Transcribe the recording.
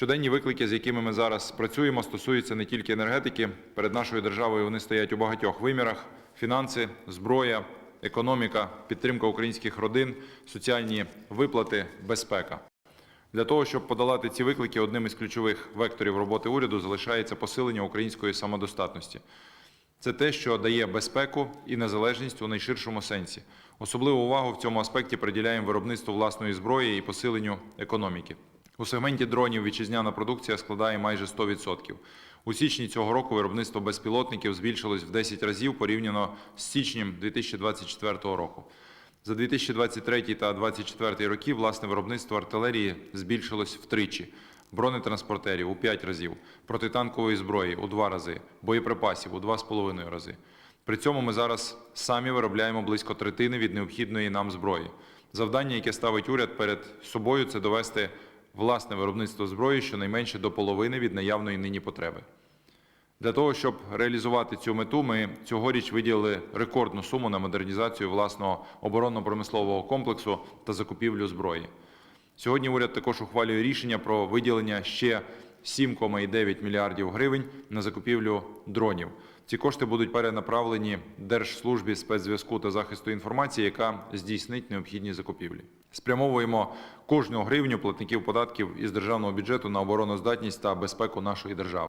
Щоденні виклики, з якими ми зараз працюємо, стосуються не тільки енергетики. Перед нашою державою вони стоять у багатьох вимірах: фінанси, зброя, економіка, підтримка українських родин, соціальні виплати, безпека. Для того, щоб подолати ці виклики, одним із ключових векторів роботи уряду залишається посилення української самодостатності. Це те, що дає безпеку і незалежність у найширшому сенсі. Особливу увагу в цьому аспекті приділяємо виробництву власної зброї і посиленню економіки. У сегменті дронів вітчизняна продукція складає майже 100%. У січні цього року виробництво безпілотників збільшилось в 10 разів порівняно з січнем 2024 року. За 2023 та 2024 роки власне виробництво артилерії збільшилось втричі, бронетранспортерів у 5 разів, протитанкової зброї у 2 рази, боєприпасів у 2,5 рази. При цьому ми зараз самі виробляємо близько третини від необхідної нам зброї. Завдання, яке ставить уряд перед собою, це довести власне виробництво зброї щонайменше до половини від наявної нині потреби. Для того, щоб реалізувати цю мету, ми цьогоріч виділили рекордну суму на модернізацію власного оборонно-промислового комплексу та закупівлю зброї. Сьогодні уряд також ухвалює рішення про виділення ще 7,9 мільярдів гривень на закупівлю дронів. Ці кошти будуть перенаправлені Держслужбі спецзв'язку та захисту інформації, яка здійснить необхідні закупівлі. Спрямовуємо кожну гривню платників податків із державного бюджету на обороноздатність та безпеку нашої держави.